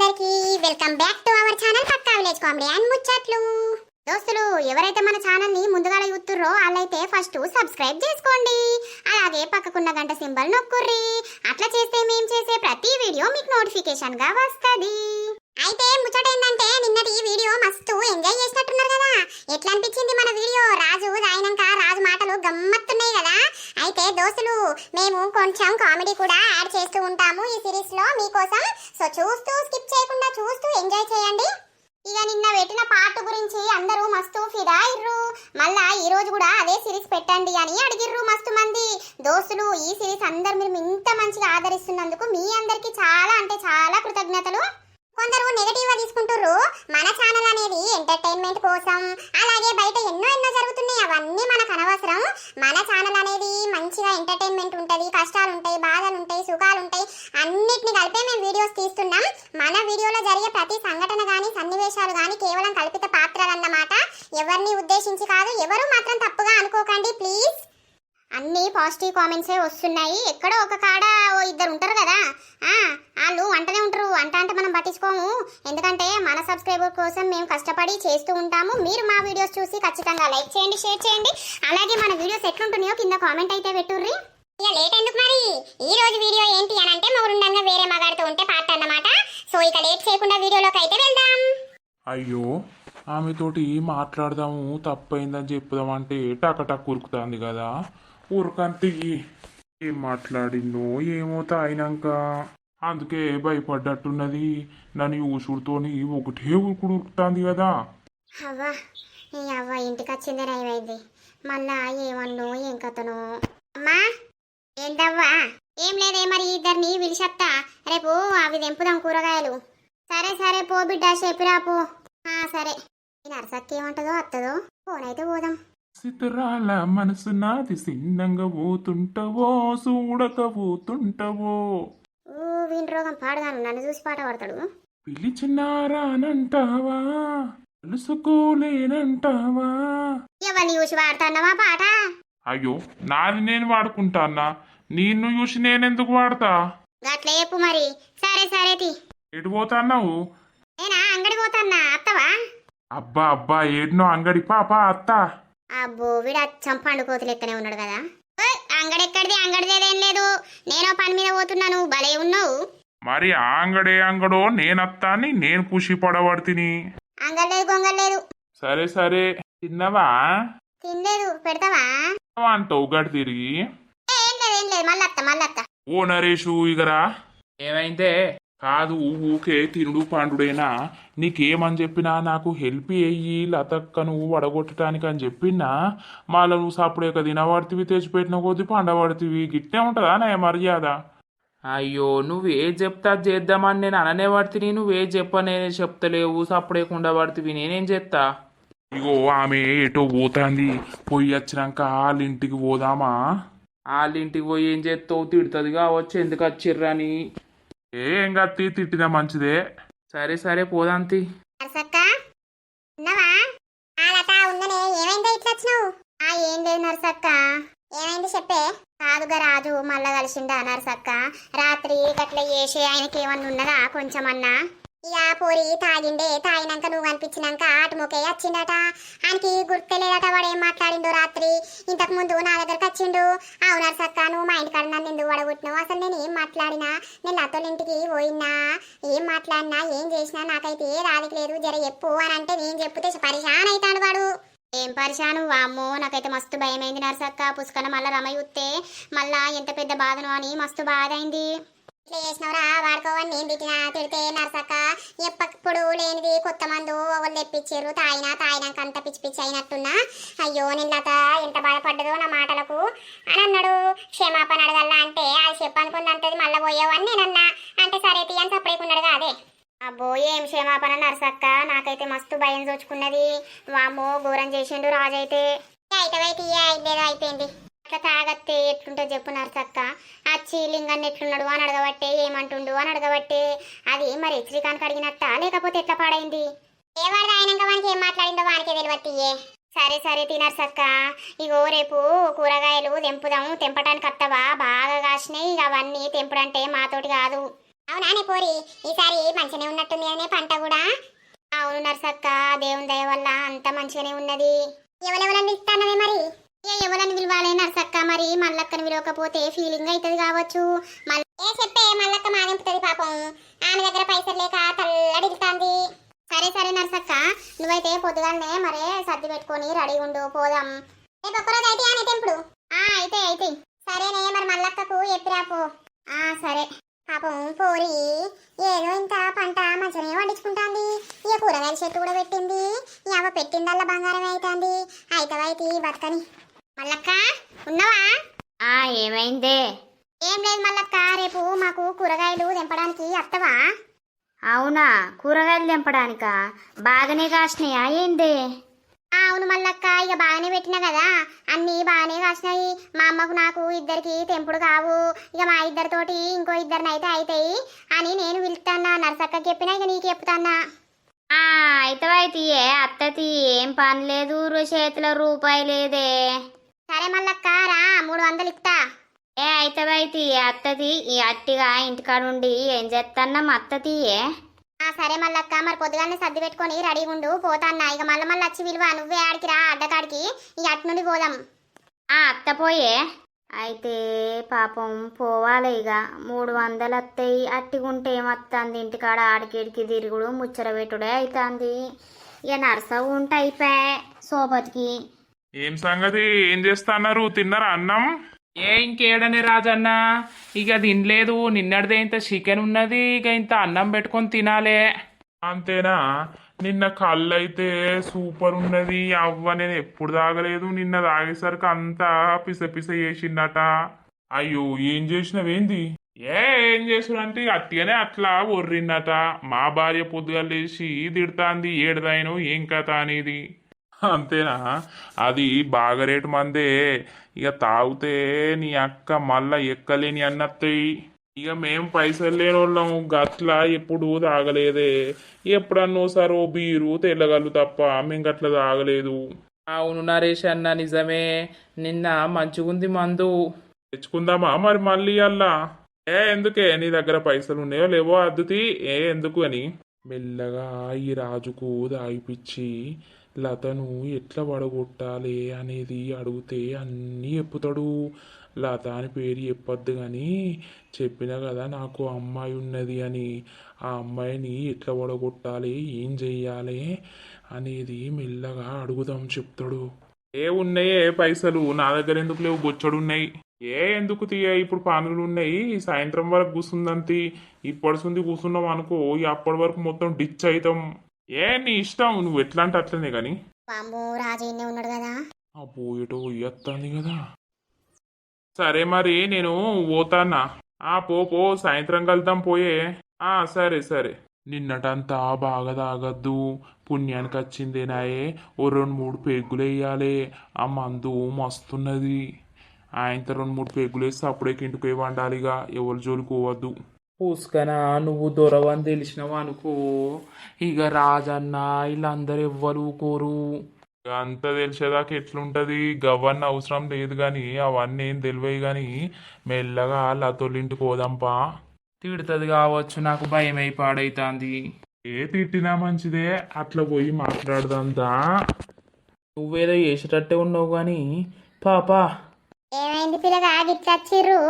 అందరికీ welcome back to our channel Pakka village comedy and ముచ్చట్లు. దోస్తులు ఎవరైతే మన ఛానల్ని ముందుగా చూస్తుర్రో వాళ్ళైతే ఫస్ట్ సబ్స్క్రైబ్ చేసుకోండి. అలాగే పక్కకున్న గంట సింబల్ నొక్కుర్రి. అట్లా చేస్తే మేము చేసే ప్రతి వీడియో మీకు నోటిఫికేషన్గా వస్తది. అయితే ముచ్చట ఏంటంటే నిన్నటి వీడియో మస్తు ఎంజాయ్ చేసినట్టున్నారు కదా. ఎట్లా అనిపించింది మన వీడియో? రాజు అయినాక రాజు మాటలు గమ్మత్తున్నాయి కదా. అయితే దోస్తులు మేము కొంచెం కామెడీ కూడా యాడ్ చేస్తూ ఉంటాము ఈ సిరీస్లో. మీకోసం సో చూస్తూ స్కిప్ చేయకుండా చూస్తూ ఎంజాయ్ చేయండి. ఇక నిన్న పెట్టిన పాట గురించి అందరూ మస్తు ఫిదా ఇర్రు మళ్ళా ఈ రోజు కూడా అదే సిరీస్ పెట్టండి అని అడిగిర్రు మస్తు మంది. దోస్తులు ఈ సిరీస్ అందరు మీరు ఇంత మంచిగా ఆదరిస్తున్నందుకు మీ అందరికీ చాలా అంటే చాలా కృతజ్ఞతలు. కొందరు నెగటివ్గా తీసుకుంటారు మన ఛానల్ అనేది ఎంటర్టైన్మెంట్ కోసం. అలాగే బయట ఎన్నో ఎన్నో జరుగుతున్నాయి. అవన్నీ మనకు అనవసరం. మన ఛానల్ అనేది మంచిగా ఎంటర్టైన్మెంట్ ఉంటుంది. కష్టాలు ఉంటాయి బాధలు ఉంటాయి సుఖాలు ఉంటాయి అన్నిటిని కలిపే మేము వీడియోస్ తీస్తున్నాం. మన వీడియోలో జరిగే ప్రతి సంఘటన కానీ సన్నివేశాలు కానీ కేవలం కల్పిత పాత్రలు అన్నమాట ఎవరిని ఉద్దేశించి కాదు ఎవరు మాత్రం తప్పుగా అనుకోకండి. ప్లీజ్ అన్ని పాజిటివ్ కామెంట్సే వస్తున్నాయి. ఎక్కడో ఒక కాడ ఓ ఇద్దరు ఉంటారు కదా. వాళ్ళు అంటనే ఉంటారు. అంట అంటే మనం పట్టించుకోము. ఎందుకంటే మన సబ్స్క్రైబర్ కోసం మేము కష్టపడి చేస్తూ ఉంటాము. మీరు మా వీడియోస్ చూసి ఖచ్చితంగా లైక్ చేయండి షేర్ చేయండి. అలాగే మన వీడియోస్ ఎట్లుంటున్నాయో కింద కామెంట్ అయితే పెట్టుర్రి. ఇక లేట్ ఎందుకు మరి? ఈ రోజు వీడియో ఏంటి అని అంటే మగురుండంగా వేరే మగాడుతూ ఉంటే పాట అన్నమాట. సో ఇక లేట్ చేయకుండా వీడియోలోకి అయితే వెళ్దాం. అయ్యో ఆమెతోటి మాట్లాడదాము తప్పైందని చెప్పుదామంటే టకటక్ ఉరుకుతుంది కదా. ఉరకంతి ఏం మాట్లాడిందో ఏమో తాయినాక అందుకే భయపడ్డట్టున్నది. నన్ను ఊసుడుతోని ఒకటే ఉరుకుడు ఉరుకుతుంది కదా. అవ్వా ఈ అవ్వ ఇంటికి వచ్చింది నయమైంది. మళ్ళా ఏమన్ను ఏం కథను. అమ్మా ఏంటవ్వా ఏం లేదే మరి ఇద్దరిని పిలిచత్తా రేపు అవి తెంపుదాం కూరగాయలు. సరే సరే పో బిడ్డ చెప్పిరా పో. సరే. ఈ నరసక్కి ఏమంటదో ఫోన్ అయితే పోదాం. సితరాల మనసు నాది సిన్నంగా పోతుంటవో చూడక పోతుంటవో వీని రోగం పాడగాను నన్ను చూసి పాట పడతాడు. పిలిచినారానంటావా తెలుసుకోలేనంటావా? ఎవరిని చూసి పాడుతున్నావా పాట? అయ్యో నాది నేను వాడుకుంటానా నిన్ను చూసి నేనెందుకు వాడతా గట్ల చెప్పు మరి. సరే సరే తి. ఎటు పోతాన్నావు? నేనా? అంగడి పోతాన్నా అత్తవా? అబ్బా అబ్బా ఏడ్నో అంగడి పాప అత్త. అబ్బో వీడు అచ్చం పండు లెక్కనే ఉన్నాడు కదా. అంగడి ఎక్కడిది అంగడిదేదేం లేదు. నేను పని మీద పోతున్నాను. భలే ఉన్నావు. మరి అంగడే అంగడో నేనత్తాని నేను ఖుషి పడబడితిని. అంగడి గొంగలేదు సరే సరే. తిన్నవా? తినలేదు. పెడతావా? అంటావు గడి తిరిగి. ఏ, ఏం లేదు ఏం లేదు. మళ్ళత్త మళ్ళత్త ఓ నరేషు ఇగరా. ఏమైందే? కాదు ఊకే తినుడు పండుడేనా? నీకేమని చెప్పినా నాకు హెల్ప్ అయ్యి లతక్కను వడగొట్టడానికి అని చెప్పినా మళ్ళా నువ్వు సప్పుడేక తినబడితివి తెచ్చిపెట్టిన కొద్ది పండబడితివి గిట్టే ఉంటుందా నా మర్యాద? అయ్యో నువ్వే చెప్తా చేద్దామని నేను అననే పడితే నువ్వే చెప్పనే చెప్తలేవు సప్పుడేకుండా పడితే నేనేం చేస్తా ఇగో ఆమె ఎటో పోతాంది పోయి వచ్చినాక వాళ్ళ ఇంటికి పోదామా? వాళ్ళ ఇంటికి పోయి ఏం చేస్తావు తిడుతుంది కావచ్చు ఎందుకు వచ్చిర్రని? ఏం కత్తి తిట్టినా మంచిదే. సరే సరే పోదాంతి నర్సక్క ఉన్నావా? ఆ లత ఏమైందో ఇట్లా వచ్చినావు? ఆ ఏం లేదు నర్సక్క. ఏమైంది చెప్పే? కాదుగా రాజు మళ్ళా కలిసిండా నర్సక్క? రాత్రి గట్ల చేసి ఆయనకి ఏమన్నా ఉన్నదా కొంచెమన్నా? ఇక పోరి తాగిండే తాగినాక నువ్వు అనిపించినాక ఆటముకే వచ్చిండట. ఆయనకి గుర్తులేదట వాడు ఏం మాట్లాడిండు రాత్రి. ఇంతకు ముందు నా దగ్గరకు వచ్చిండు. అవును నర్సక్క నువ్వు మా ఇంటికాడ నన్ను ఎందుకు వడగొట్టినావు? అసలు నేను ఏం మాట్లాడినా? నేను లతోళ్ళ ఇంటికి పోయినా? ఏం మాట్లాడినా? ఏం చేసినా? నాకైతే ఏ రాదికి లేదు. జర చెప్పు అని అంటే నేను చెప్తే పరిశాన్ అవుతాడు వాడు. ఏం పరిశాను వామ్మో నాకైతే మస్తు భయమైంది నరసక్క పుష్కన మళ్ళా రమ చూస్తే మళ్ళా ఎంత పెద్ద బాధను అని మస్తు బాధ అయింది. ఇట్లా చేసినవరా? వాడుకోవని నేను తిట్టినా తిడితే నర్సక్క. ఎప్పప్పుడు లేనిది కొత్త మందు ఒకళ్ళు తెప్పించారు తాగినా తాగినాక అంత పిచ్చి పిచ్చి అయినట్టున్నా. అయ్యో నిన్నత ఎంత బాధపడ్డదో నా మాటలకు. అని అన్నాడు. క్షమాపణ అడగల్లా అంటే అది చెప్పనుకుంది అంటది మళ్ళీ పోయావని నేనన్నా అంటే సరే తీ అని సపరేకున్నాడు కాదే. అబ్బో ఏం క్షమాపణ నరసక్క? నాకైతే మస్తు భయం చూచుకున్నది వామ్మో ఘోరం చేసిండు రాజైతే. అయితే అయిపోయింది. అట్లా తాగత్తే ఎట్లుంటో చెప్పు నరసక్క? అచ్చి లింగాన్ని ఎట్లున్నాడు అని అడగబట్టే ఏమంటుండు అని అడగబట్టే అది మరి హెచ్చరికానికి అడిగినట్ట? లేకపోతే ఎట్లా పాడైంది? ఏ వాడిది ఆయనక వానికి ఏం మాట్లాడిందో వానికే తెలియట్టియే. సరే సరే తినర్సక్క ఇగో రేపు కూరగాయలు తెంపుదాము తెంపటానికి వత్తవా బాగా కాసినాయి ఇక అవన్నీ తెంపుడంటే మాతోటి కాదు. అవునానే పోరి? ఈసారి మంచిగానే ఉన్నట్టుంది అనే పంట కూడా. అవును నర్సక్క దేవుని దయ వల్ల అంత మంచిగానే ఉన్నది. ఎవరెవరని పిలుస్తానవే మరి? ఎవరని పిలవాలి? నర్సక్క మరి మల్లక్కని పిలవకపోతే ఫీలింగ్ అవుతుంది కావచ్చు. మళ్ళీ ఏ చెప్పే మల్లక్క మాగింపుతుంది పాపం. ఆమె దగ్గర పైసలు లేక తల్లడిల్తాంది సరే సరే నర్సక్క. నువ్వైతే పొద్దుగాలనే మరే సర్ది పెట్టుకొని రెడీ ఉండు పోదాం. రేపు ఒక్కరోజు అయితే అనే తెంపుడు ఆ అయితే అయితే. సరేనే మరి మల్లక్కకు ఎప్పిరాపో ఆ సరే. పాపం పోరి ఏదో ఇంత పంట మంచిగానే వండించుకుంటాంది ఇక కూరగాయల చెట్టు కూడా పెట్టింది. ఈ అవ్వ పెట్టిందల్లా బంగారం అవుతుంది. అయితవైతే బతకని? మల్లక్క ఉన్నావా? ఆ ఏమైందే? ఏం లేదు మల్లక్క రేపు మాకు కూరగాయలు తెంపడానికి వత్తవా అవునా? కూరగాయలు తెంపడానికా? బాగానే కాసినాయా ఏందే? అవును మల్లక్క ఇక బాగానే పెట్టినా కదా. అన్నీ బాగానే కాసినాయి. మా అమ్మకు నాకు ఇద్దరికి తెంపుడు కావు. ఇక మా ఇద్దరితోటి ఇంకో ఇద్దరిని అయితే అవుతాయి అని నేను పిలుస్తానా నర్సక్క చెప్పినా ఇక నీకు చెప్తానా ఆ అయితవైతీయే అత్తతి ఏం పని లేదు. చేతిలో రూపాయి లేదే. సరే మల్లక్క రా మూడు వందలు ఇస్తా. ఏ అయితవైతి అత్తది ఈ అట్టిగా ఇంటికాడుండి ఏం చేస్తాన్నా అత్తతియే ఆ సరే మల్లక్క మరి పొద్దుగానే సర్ది పెట్టుకొని రెడీ ఉండు పోతాన్నా ఇక మళ్ళీ మళ్ళీ వచ్చి విలువ నువ్వే ఆడికి రా అడ్డకాడికి ఇక అటు నుండి పోదాం. ఆ అత్త పోయే? అయితే పాపం పోవాలి ఇక. మూడు వందలు వస్తాయి అట్టిగుంటే ఏమత్తంది? ఇంటికాడ ఆడికిడికి తిరుగుడు ముచ్చట పెట్టుడే అవుతుంది ఇక నర్సవు ఉంటే అయిపోయా సోపతికి ఏం సంగతి? ఏం చేస్తున్నారు? తిన్నారా అన్నం? ఏ ఇంకేడనే రాజన్న? ఇక తినలేదు. నిన్నటిదే ఇంత చికెన్ ఉన్నది. ఇక ఇంత అన్నం పెట్టుకొని తినాలే. అంతేనా? నిన్న కళ్ళు అయితే సూపర్ ఉన్నది. అవ్వ నేను ఎప్పుడు తాగలేదు. నిన్న తాగేసరికి అంతా పిస పిస చేసిందట. అయ్యో ఏం చేసినవేంది ఏ ఏం చేసుడంటే అట్టిగానే అట్లా ఒర్రిందట. మా భార్య పొద్దుగా లేచి తిడతాంది. ఏడదాయను ఏం కథ అనేది? అంతేనా? అది బాగా రేటు మందే. ఇక తాగితే నీ అక్క మళ్ళా ఎక్కలేని అన్నత్తయి ఇక మేం పైసలు లేని వాళ్ళం గట్ల ఎప్పుడు తాగలేదే. ఎప్పుడన్నోసారి ఓ బీరు తెల్లగలు తప్ప మేము గట్ల తాగలేదు. అవును నరేష్ అన్న నిజమే. నిన్న మంచిగుంది మందు. తెచ్చుకుందామా మరి మళ్ళీ అల్లా? ఏ ఎందుకే? నీ దగ్గర పైసలు ఉన్నాయో లేవో అద్దుతి? ఏ ఎందుకు అని. మెల్లగా ఈ రాజుకు దాగిపిచ్చి లతను ఎట్లా పడగొట్టాలి అనేది అడిగితే అన్నీ చెప్పుతాడు లత అని పేరు చెప్పొద్దు కానీ చెప్పిన కదా నాకు అమ్మాయి ఉన్నది అని. ఆ అమ్మాయిని ఎట్లా పడగొట్టాలి ఏం చెయ్యాలి అనేది మెల్లగా అడుగుదాం చెప్తాడు. ఏ ఉన్నాయే పైసలు? నా దగ్గర ఎందుకు లేవు? బొచ్చడున్నాయి ఏ ఎందుకు తీయ? ఇప్పుడు పనులు ఉన్నాయి. సాయంత్రం వరకు కూర్చుందంతి ఇప్పటిసుంది కూర్చున్నాం అనుకో అప్పటి వరకు మొత్తం డిచ్ అవుతాం ఏ నీ ఇష్టం? నువ్వు ఎట్లా అంటే అట్లనే కానీ బాంబు రాజు ఇన్నే ఉన్నాడు కదా. సరే మరి నేను పోతానా ఆ పో పో సాయంత్రం కలుద్దాం పోయే. ఆ సరే సరే. నిన్నటంతా బాగా తాగద్దు. పుణ్యానికి వచ్చిందేనాయే ఓ రెండు మూడు పెగ్గులు వేయాలి. ఆ మందు మస్తున్నది. ఆయనతో రెండు మూడు పెగ్గులు వేస్తే అప్పుడే ఇంటికి వండాలిగా. ఎవరి జోలికి పోవద్దు. పూసుకనా నువ్వు దొరవని తెలిసినావు అనుకో. ఇక రాజన్న వీళ్ళందరూ ఎవ్వరు కోరు అంత తెలిసేదాకా ఎట్లుంటది? గవ్వన్న అవసరం లేదు కానీ అవన్నీ ఏం తెలివయి కానీ మెల్లగా లతోళ్ళింటికి పోదాంపా. తిడుతుంది కావచ్చు నాకు భయం అయి పాడైతాంది. ఏ తిట్టినా మంచిదే అట్లా పోయి మాట్లాడదంతా నువ్వేదో చేసేటట్టే ఉన్నావు కానీ పాపా. ఏమైంది పిల్లగా వచ్చిర్రు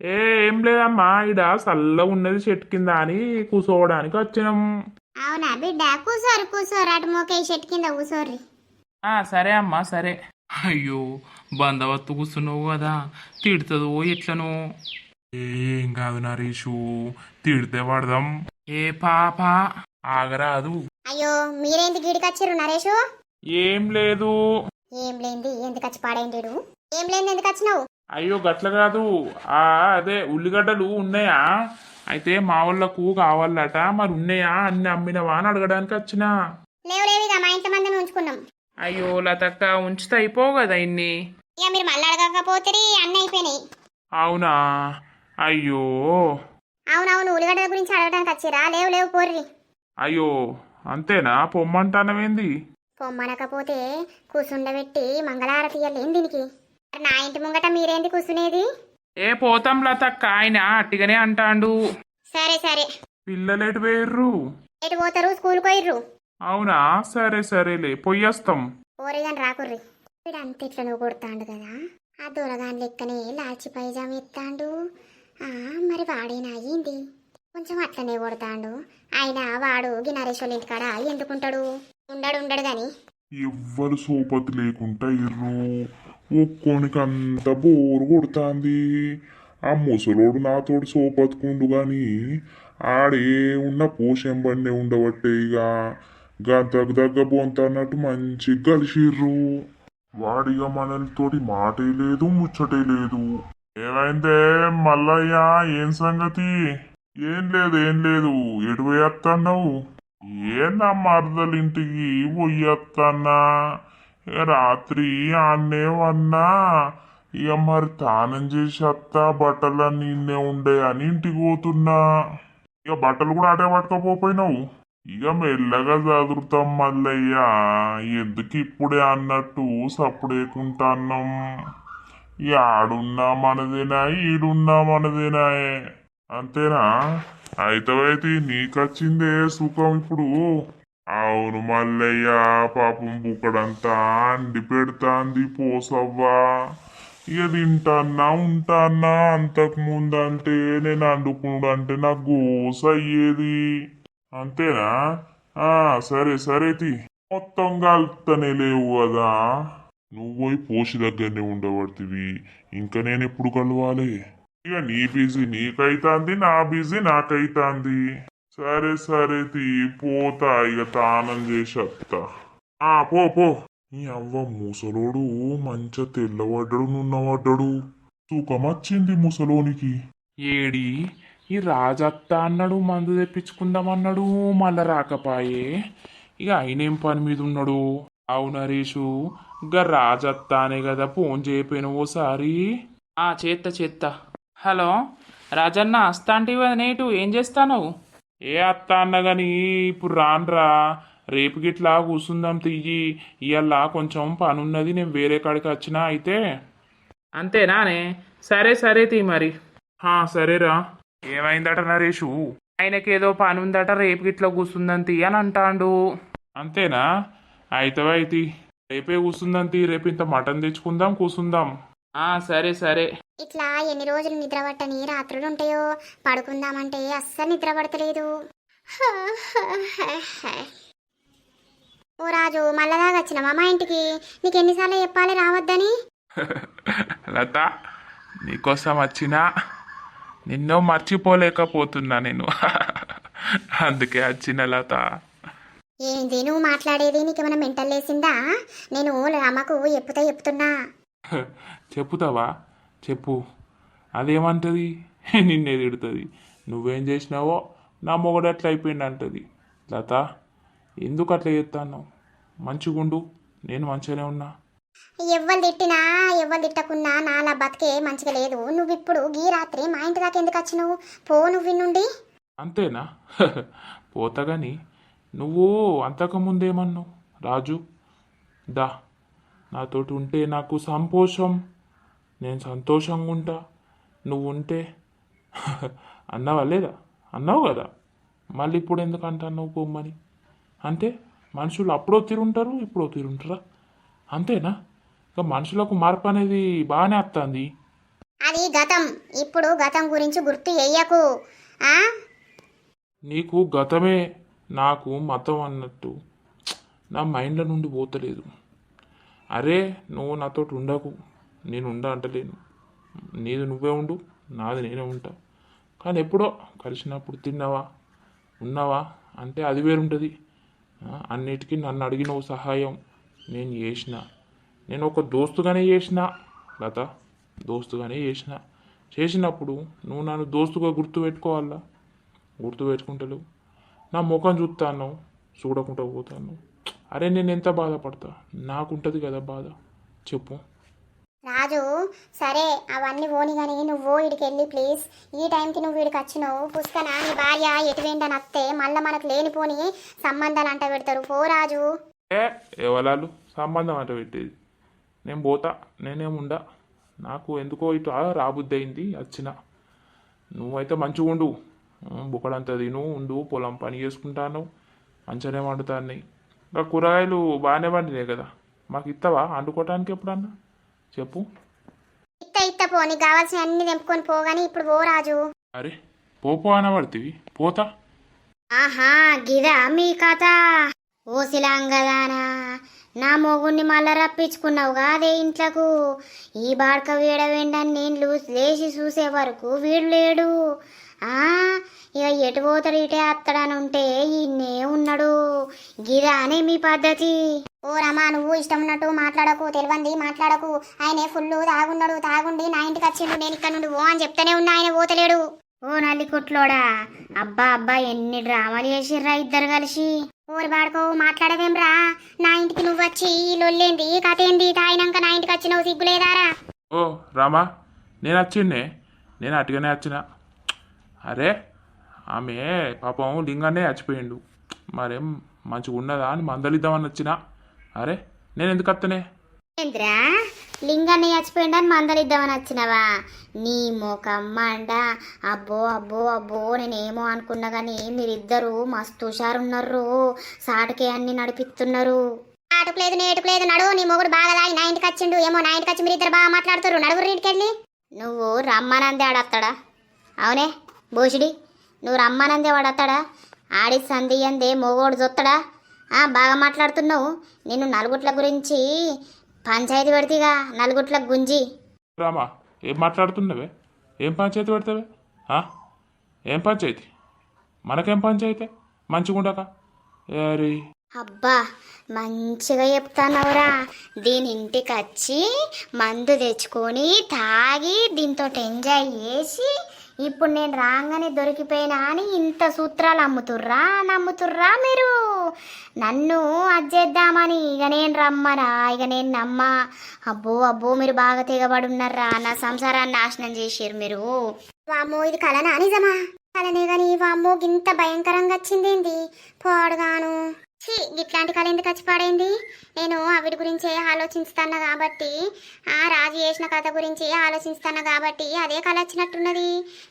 ఏ ఏం లేదమ్మా ఇడ చల్ల ఉన్నది చెట్టు కింద అని కూర్చోవడానికి వచ్చినాం. అవునా బిడ్డ? కూసోరు కూసోరు అటు మోకే చెట్టు కింద కూసోర్రి. ఆ, సరే అమ్మా సరే. అయ్యో బందవత్తు కూర్చున్నావు కదా తిడుతుందో ఎట్లనో. ఏం కాదు నరేషు తిడితే పడదాం. ఏ పాప ఆగరాదు. అయ్యో మీరేంటి గిడికి వచ్చిర్రు నరేషు? ఏం లేదు. ఏం లేంది ఎందుకు వచ్చి పాడేంటి ఏం లేని ఎందుకు వచ్చినావు? అయ్యో గట్ల కాదు. ఆ అదే ఉల్లిగడ్డలు ఉన్నాయా? అయితే మా వాళ్ళకు కావాలట. మరి ఉన్నాయా? అన్ని అమ్మినవా అని అడగడానికి వచ్చినా. అయ్యో లతక్క ఉంచితే అయిపోవు కదా ఇన్ని. అవునా? అయ్యో. అవునవును ఉల్లిగడ్డల గురించి అడగడానికి వచ్చిరా? లేవు లేవు పోర్రి. అయ్యో అంతేనా? పొమ్మంటానమేంది పొమ్మనకపోతే కూసుండబెట్టి మంగళారతి ఇయ్యలేం దీనికి? నా ఇంటి ముంగట మీరేంది కూసునేది? ఏ పోతాం లతక్క ఆయన అట్టిగానే అంటాండు. సరే సరే. పిల్లలేటు వేర్రు ఎటు పోతారు? స్కూల్ పోయిర్రు? అవునా? సరే సరేలే పొయ్యేస్తాం. ఓరిగాని రాకుర్రి వీడు అంత ఇట్లా నువ్వు కొడతాండు కదా. ఆ దూరగాని లెక్కనే లాచి పైజామ ఎత్తాండు. ఆ, మరి వాడేనా అయ్యింది? కొంచెం అట్లనే కొడతాండు. అయినా వాడు గినారేశ్వర ఇంటికాడ ఎందుకుంటాడు? ఉండడు ఉండడు గాని. ఎవ్వరు సోపతి లేకుండా ఇర్రు. ఒక్కోనికి అంత బోరు కొడుతుంది. ఆ ముసలోడు నాతోడు సోపతుకుండు కానీ ఆడే ఉన్న పోషంబడినే ఉండబట్టే ఇక గంతకు దగ్గ బొంత అన్నట్టు కలిసిర్రు వాడిగా మనతోటి మాటే లేదు ముచ్చటే లేదు. ఏమైందే మల్లయ్య? ఏం సంగతి? ఏం లేదు ఏం లేదు. ఎటు పోయేస్తున్నావు ఏందా మరదలింటికి పోయేత్తన్నా ఇక రాత్రి అన్నేవన్నా ఇక మరి తానం చేసి అత్తా బట్టలన్నీ ఇన్నే ఉండే అని ఇంటికి పోతున్నా. ఇక బట్టలు కూడా అటే పట్టుకపోయినావు. ఇక మెల్లగా చదురుతాం మల్లయ్య. ఎందుకు ఇప్పుడే అన్నట్టు సప్పుడేకుంటాన్నాం ఈ ఆడున్నా మనదేనా ఈడున్నా మనదేనా అంతేనా? అయితవైతే నీకొచ్చిందే సుఖం ఇప్పుడు. అవును మల్లయ్య పాపం బుక్కడంతా అండి పెడతాంది పోసవ్వా. ఇక తింటాన్నా ఉంటాన్నా అంతకు ముందంటే నేను అండుకున్నాడు అంటే నాకు గోస అయ్యేది అంతేనా? ఆ సరే సరే తి. మొత్తం కలుపుతనే లేవు కదా. నువ్వు పోయి పోషి దగ్గరనే ఉండబడుతుంది ఇంకా నేను ఎప్పుడు కలవాలి? ఇక నీ బిజీ నీకైతాంది నా బిజీ నాకైతాంది. సరే సరే తీ పోతా ఇక తానం చేసి వస్తా ఆ పో పో. నీ అవ్వ ముసలోడు మంచిగా తెల్లవడ్డడు నున్నవడ్డడు సుఖమచ్చింది ముసలోనికి. ఏడి ఈ రాజత్త అన్నాడు మందు తెప్పించుకుందామన్నాడు మళ్ళా రాకపాయే. ఇక ఆయనేం పని మీద ఉన్నాడు? అవును నరేషు ఇక రాజత్త అనే కదా ఫోన్ చేయపోయిన ఓసారి. ఆ చేత్త చేత్త. హలో రాజన్న వస్తాంటివి నేటు ఏం చేస్తాను ఏ అత్త అన్న గాని ఇప్పుడు రాన్రా. రేపు గిట్లా కూసుందాం తియ్యి. ఇవాళ కొంచెం పని ఉన్నది నేను వేరే కాడికి వచ్చినా అయితే. అంతేనానే సరే సరే తీ మరి. హా సరేరా. ఏమైందట నరేషు? ఆయనకేదో పని ఉందట రేపు గిట్లా కూర్చుందని తీ అని అంటాండు. అంతేనా? అయితే అయితే. రేపే కూసుందంతి రేపు ఇంత మటన్ తెచ్చుకుందాం కూసుందాం. ఆ సరే సరే. ఇట్లా ఎన్ని రోజులు నిద్ర పట్టని రాత్రులు ఉంటాయో పడుకుందామంటే అస్సలు నిద్ర పడతలేదు ఓ రాజు మళ్ళదాగా వచ్చినావా మా ఇంటికి? నీకు ఎన్నిసార్లు చెప్పాలి రావద్దని? లత నీకోసం వచ్చినా నిన్నో మర్చిపోలేకపోతున్నా నేను. అందుకే వచ్చిన లత. ఏంది నువ్వు మాట్లాడేది నీకేమైనా మెంటల్ లేసిందా? నేను అమ్మకు ఎప్పుతా చెప్తున్నా. చెప్పుతావా చెప్పు. అదేమంటది? నిన్నే తిడుతుంది. నువ్వేం చేసినావో? నా మొగడు అట్లా అయిపోయింది అంటది లత ఎందుకు అట్లా చేస్తాను మంచిగుండు నేను మంచిగానే ఉన్నా. ఎవ్వరు తిట్టినా ఎవ్వరు తిట్టకున్నా నాలా బతికే మంచిగా లేదు. నువ్వు ఇప్పుడు గీ రాత్రి మా ఇంటి దాకా ఎందుకు వచ్చినావు? పో నువ్వు నుండి అంతేనా? పోతా గాని నువ్వు అంతకుముందేమన్నావు రాజు దా. నాతోటి ఉంటే నాకు సంతోషం. నేను సంతోషంగా ఉంటా నువ్వు ఉంటే. అన్నావా లేదా? అన్నావు కదా. మళ్ళీ ఇప్పుడు ఎందుకు అంటున్నావు పొమ్మని అంటే మనుషులు అప్పుడో తిరుంటారు ఇప్పుడో తిరుంటారా? అంతేనా? ఇక మనుషులకు మార్పు అనేది బాగానే వస్తుంది. అది గతం. ఇప్పుడు గతం గురించి గుర్తు చెయ్యకు. నీకు గతమే నాకు మతం అన్నట్టు. నా మైండ్లో నుండి పోతలేదు. అరే నువ్వు నాతో ఉండకు. నేను ఉండ అంటలేను నీది నువ్వే ఉండు నాది నేనే ఉంటా. కానీ ఎప్పుడో కలిసినప్పుడు తిన్నావా? ఉన్నావా? అంటే అది వేరుంటుంది. అన్నిటికీ నన్ను అడిగిన ఒక సహాయం నేను చేసిన. నేను ఒక దోస్తుగానే చేసిన లత. దోస్తుగానే చేసిన. చేసినప్పుడు నువ్వు నన్ను దోస్తుగా గుర్తు పెట్టుకోవాలా? గుర్తు పెట్టుకుంటలేవు. నా ముఖం చూస్తాను చూడకుండా పోతాను అరే నేను ఎంత బాధపడతా? నాకుంటుంది కదా బాధ. చెప్పు. రాజు సరే అవన్నీ ఓని కానీ నువ్వు ఇడికి వెళ్ళి ప్లీజ్ ఈ టైంకి నువ్వు వీడికి వచ్చినావు. పుష్కన నీ భార్య ఎటువేంటని వస్తే మళ్ళీ మనకు లేనిపోని సంబంధాలు అంట పెడతారు. పో రాజు. ఏ ఎవరాలు సంబంధం అంట పెట్టేది. నేను పోతా నేనేముండా నాకు ఎందుకో ఇటు రాబుద్దయింది రాబుద్ది అయింది వచ్చిన నువ్వైతే మంచిగా ఉండు. బుక్కడంతా తిను ఉండు పొలం పని చేసుకుంటాను. మంచిగానే వండుతాను ఇంకా కూరగాయలు బాగానే వండినాయి కదా. మాకు ఇస్తావా వండుకోవటానికి ఎప్పుడన్నా? చెప్పు. ఇత్త ఇత్త పో నీకు కావాల్సిన అన్ని తెంపుకొని పోగాని ఇప్పుడు పో రాజు. అరే పోపో అనబడుతుంది పోతా. ఆహా గిదా మీ కథ. ఓసిలాంగదానా నా మొగుణ్ణి మళ్ళా రప్పించుకున్నావు కాదే ఇంట్లకు. ఈ బాడక వీడవేండని నేను లూ- లేచి చూసే వరకు వీడు లేడు. ఆ ఇక ఎటు పోతాడు ఇటే అత్తడని ఉంటే ఈయన్నే ఉన్నాడు. గిదానే మీ పద్ధతి. ఓ రమా నువ్వు ఇష్టం ఉన్నట్టు మాట్లాడకు తెలివంది మాట్లాడకు. ఆయనే ఫుల్ తాగున్నాడు తాగుండి నా ఇంటికి వచ్చిండు నేను ఇక్కడ నుండి ఓ అని చెప్తానే ఉన్నా ఆయన పోతలేడు. ఓ నల్లి కుట్లోడా అబ్బా అబ్బా ఎన్ని డ్రామాలు చేసిర్రా ఇద్దరు కలిసి. ఓరి బాడుకో మాట్లాడవేంరా నా ఇంటికి నువ్వు వచ్చి లొల్లేంది కథేంది తాగినాక నా ఇంటికి వచ్చినావు సిగ్గులేదారా ఓ రామా నేను వచ్చిండే నేను అటుగానే వచ్చిన. అరే ఆమె పాపం లింగానే చచ్చిపోయిండు. మరేం మంచిగా ఉన్నదా అని మందలిద్దామని వచ్చినా. అరే నేను ఎందుకు వస్తనే ఏంద్రా లింగాన్ని చచ్చిపోయిండని మందలిద్దామని వచ్చినవా? నీ మొఖం మండ. అబ్బో అబ్బో అబ్బో నేనేమో అనుకున్నా కానీ మీరిద్దరు మస్తు హుషారున్నారు సాటుకే అన్ని నడిపిస్తున్నారు. ఆటుకు లేదు నేటుకు లేదు నడు. నీ మొగుడు బాగా తాగి నా ఇంటికి వచ్చిండు. ఏమో నా ఇంటికి వచ్చి మీరు ఇద్దరు బాగా మాట్లాడుతారు నడుగురు ఇంటికి వెళ్ళి నువ్వు రమ్మనందే ఆడత్తాడా? అవునే బోషిడి నువ్వు రమ్మనందే వాడత్తాడా? ఆడి సంధి అందే మొగోడు జొత్తడా? బాగా మాట్లాడుతున్నావు. నేను నలుగుట్ల గురించి పంచాయతీ పెడితేగా నలుగుట్ల గుంజి. రామా ఏం మాట్లాడుతున్నావే? ఏం పంచాయతీ పెడతావే? ఏం పంచాయతీ? మనకేం పంచాయతీ? మంచిగా ఉండక? అరే అబ్బా మంచిగా చెప్తానవరా. దీని ఇంటికి వచ్చి మందు తెచ్చుకొని తాగి దీంతో ఎంజాయ్ చేసి ఇప్పుడు నేను రాగానే దొరికిపోయినా అని ఇంత సూత్రాలు అమ్ముతుర్రా నమ్ముతుర్రా మీరు? నన్ను అజ్జేద్దామని ఇక నేను రమ్మరా ఇక నేను నమ్మా. అబ్బో అబ్బో మీరు బాగా తెగబడి ఉన్నారా నా సంసారాన్ని నాశనం చేసారు మీరు. వామ్మో ఇది కలనా? నిజమా? కలనే కానీ వామ్మో ఇంత భయంకరంగా వచ్చిందేంది? పోడుగాను. ఛీ ఇట్లాంటి కళ ఎందుకు వచ్చి నేను ఆవిడ గురించే ఆలోచిస్తాను కాబట్టి ఆ రాజు చేసిన కథ గురించి ఆలోచిస్తాను కాబట్టి అదే కళ వచ్చినట్టున్నది.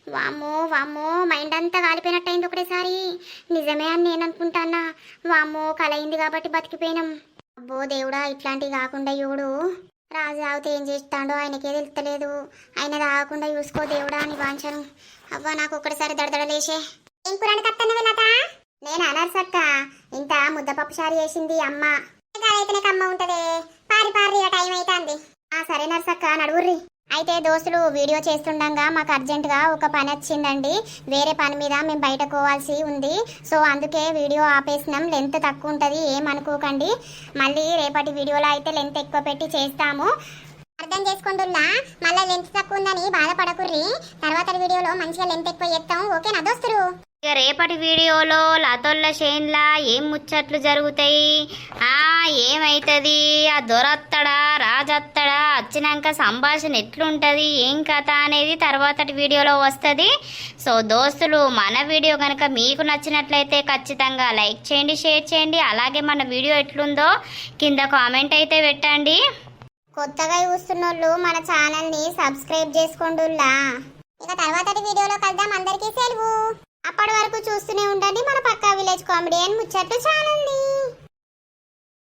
వామ్మో వామ్మో మైండ్ అంతా కాలిపోయినట్టయింది ఒకటేసారి. నిజమే అని నేను అనుకుంటానా వామ్మో కళ అయింది కాబట్టి బతికిపోయినాం. అబ్బో దేవుడా ఇట్లాంటివి కాకుండా ఇవుడు రాజు తాగితే ఏం చేస్తాడో ఆయనకే తెలుస్తలేదు ఆయన తాగకుండా చూసుకో దేవుడా అని వాంచను అవ్వ నాకు ఒక్కడిసారి దడదడలేసే. ఏం కూరని కత్తన్నవి లత? నేను అనర్సక్క ఇంత ముద్దపప్పు చారు చేసింది అమ్మ. అయితేనే అమ్మ ఉంటదే. పారి పారి టైం అవుతుంది ఆ సరే నర్సక్క నడువుర్రి. అయితే దోస్తులు వీడియో చేస్తుండగా మాకు అర్జెంటుగా ఒక పని వచ్చిందండి. వేరే పని మీద మేము బయట పోవాల్సి ఉంది. సో అందుకే వీడియో ఆపేసినాం. లెంత్ తక్కువ ఉంటుంది ఏమనుకోకండి. మళ్ళీ రేపటి వీడియోలో అయితే లెంత్ ఎక్కువ పెట్టి చేస్తాము. అర్థం చేసుకుంటున్నా మళ్ళీ లెంత్ తక్కువ ఉందని బాధపడకుర్రి. తర్వాత వీడియోలో మంచిగా లెంత్ ఎక్కువ చేస్తాం. ఓకేనా దోస్తులు? ఇక రేపటి వీడియోలో లతోళ్ళ షేన్లా ఏం ముచ్చట్లు జరుగుతాయి? ఆ ఏమైతుంది? ఆ దొరత్తడా రాజత్తడా? వచ్చినాక సంభాషణ ఎట్లుంటుంది? ఏం కథ అనేది తర్వాతటి వీడియోలో వస్తుంది. సో దోస్తులు మన వీడియో కనుక మీకు నచ్చినట్లయితే ఖచ్చితంగా లైక్ చేయండి షేర్ చేయండి. అలాగే మన వీడియో ఎట్లుందో కింద కామెంట్ అయితే పెట్టండి. కొత్తగా చూస్తున్న వాళ్ళు మన ఛానల్ని సబ్స్క్రైబ్ చేసుకోండుల్లా. ఇక తర్వాత వీడియోలో కలుద్దాం. అందరికీ సెలవు. అప్పటి వరకు చూస్తూనే ఉండండి మన పక్కా విలేజ్ కామెడీ అని ముచ్చట్లు ఛానల్